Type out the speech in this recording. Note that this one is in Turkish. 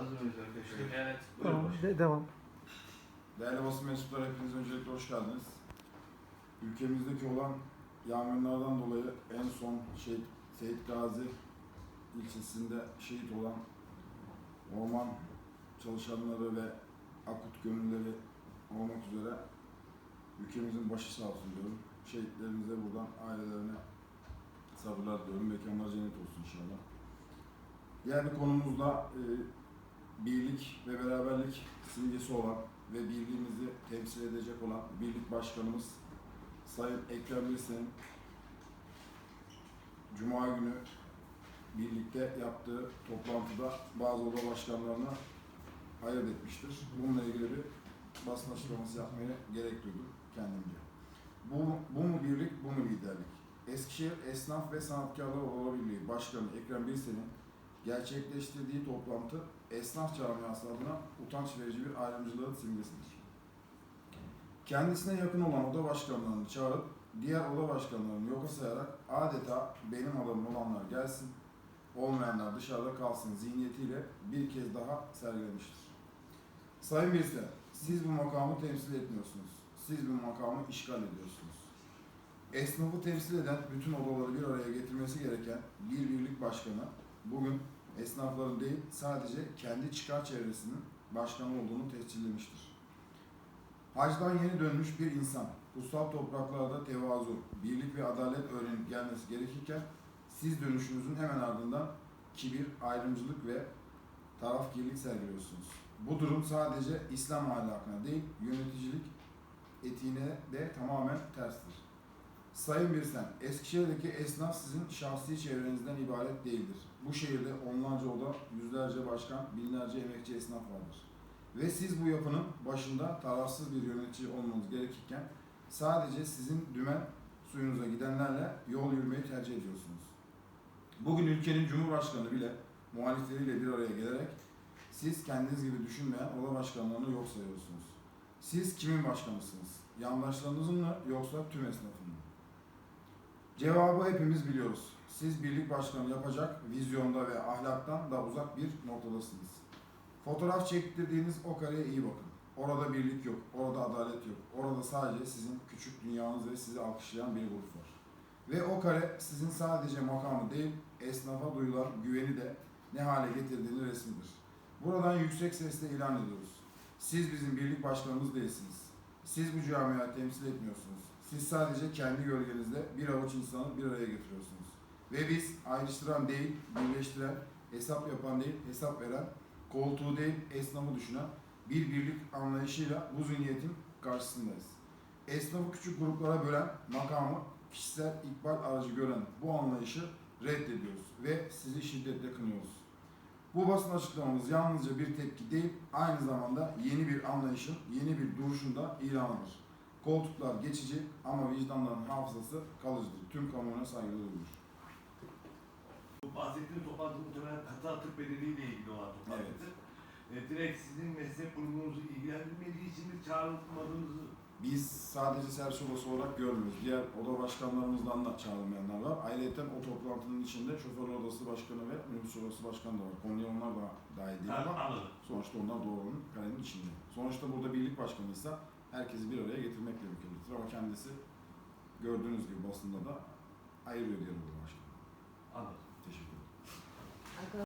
Hazır mıyız arkadaşlar? Evet. Tamam, de- devam. Değerli basın mensupları hepiniz öncelikle hoş geldiniz. Ülkemizdeki olan yangınlardan dolayı en son şehit, Seyit Gazi ilçesinde şehit olan orman çalışanları ve akut gönülleri olmak üzere ülkemizin başı sağ olsun diyorum. Şehitlerimize buradan ailelerine sabırlar diliyorum. Mekanlar cennet olsun inşallah. Diğer bir konumuzda e, birlik ve beraberlik simgesi olan ve birliğimizi temsil edecek olan birlik başkanımız Sayın Ekrem Bilsen'in Cuma günü birlikte yaptığı toplantıda bazı oda başkanlarına ayırt etmiştir. Bununla ilgili bir basın açıklaması yapmaya gerek duydum kendimce. Bu, bu mu birlik, bu mu liderlik? Eskişehir Esnaf ve Sanatkarlar Odaları Birliği Başkanı Ekrem Bilsen'in gerçekleştirdiği toplantı esnaf camiası adına utanç verici bir ayrımcılığın simgesidir. Kendisine yakın olan oda başkanlarını çağırıp diğer oda başkanlarını yoka sayarak adeta benim adamım olanlar gelsin, olmayanlar dışarıda kalsın zihniyetiyle bir kez daha sergilemiştir. Sayın Birsen, siz bu makamı temsil etmiyorsunuz. Siz bu makamı işgal ediyorsunuz. Esnafı temsil eden bütün odaları bir araya getirmesi gereken bir birlik başkanı bugün esnafların değil sadece kendi çıkar çevresinin başkanı olduğunu tescillemiştir. Hacdan yeni dönmüş bir insan, kutsal topraklarda tevazu, birlik ve adalet öğrenip gelmesi gerekirken siz dönüşünüzün hemen ardından kibir, ayrımcılık ve tarafgirlik sergiliyorsunuz. Bu durum sadece İslam ahlakına değil, yöneticilik etiğine de tamamen terstir. Sayın Birsen, Eskişehir'deki esnaf sizin şahsi çevrenizden ibaret değildir. Bu şehirde onlarca oda, yüzlerce başkan, binlerce emekçi esnaf vardır. Ve siz bu yapının başında tarafsız bir yönetici olmanız gerekirken sadece sizin dümen suyunuza gidenlerle yol yürümeyi tercih ediyorsunuz. Bugün ülkenin Cumhurbaşkanı bile muhalifleriyle bir araya gelerek siz kendiniz gibi düşünmeyen oda başkanlarını yok sayıyorsunuz. Siz kimin başkanısınız? Yandaşlarınızın mı yoksa tüm esnafın mı? Cevabı hepimiz biliyoruz. Siz birlik başkanı yapacak vizyonda ve ahlaktan da uzak bir noktadasınız. Fotoğraf çektirdiğiniz o kareye iyi bakın. Orada birlik yok, orada adalet yok. Orada sadece sizin küçük dünyanız ve sizi alkışlayan bir grup var. Ve o kare sizin sadece makamı değil, esnafa duyulan güveni de ne hale getirdiğini resmidir. Buradan yüksek sesle ilan ediyoruz. Siz bizim birlik başkanımız değilsiniz. Siz bu camiayı temsil etmiyorsunuz. Siz sadece kendi gölgenizde bir avuç insanı bir araya getiriyorsunuz. Ve biz ayrıştıran değil, birleştiren, hesap yapan değil, hesap veren, koltuğu değil, esnafı düşünen bir birlik anlayışıyla bu zihniyetin karşısındayız. Esnafı küçük gruplara bölen, makamı kişisel ikbal aracı gören bu anlayışı reddediyoruz ve sizi şiddetle kınıyoruz. Bu basın açıklamamız yalnızca bir tepki değil, aynı zamanda yeni bir anlayışın, yeni bir duruşun da ilanıdır. Koltuklar geçici ama vicdanların hafızası kalıcıdır. Tüm kamuoyuna saygılı duyulur. Bu bahsettiğim toplantı muhtemelen katı atık bedeliyle ilgili olan toplantı. E, direkt sizin meslek grubunuzu ilgilendirmediği için mi çağrılmadığınızı Biz sadece servis odası olarak görmüyoruz. Diğer oda başkanlarımızdan da çağrılmayanlar var. Ayrıca o toplantının içinde şoför odası başkanı ve minibüs odası başkanı da var. Konuya onlar da dahil değil ama anladım. sonuçta onlar doğrunun karenin içinde. Sonuçta burada birlik başkanıysa herkesi bir araya getirmekle mükelleftir. Ama kendisi gördüğünüz gibi basında da ayırıyor diğer oda başkanı. Anladım. Teşekkür ederim.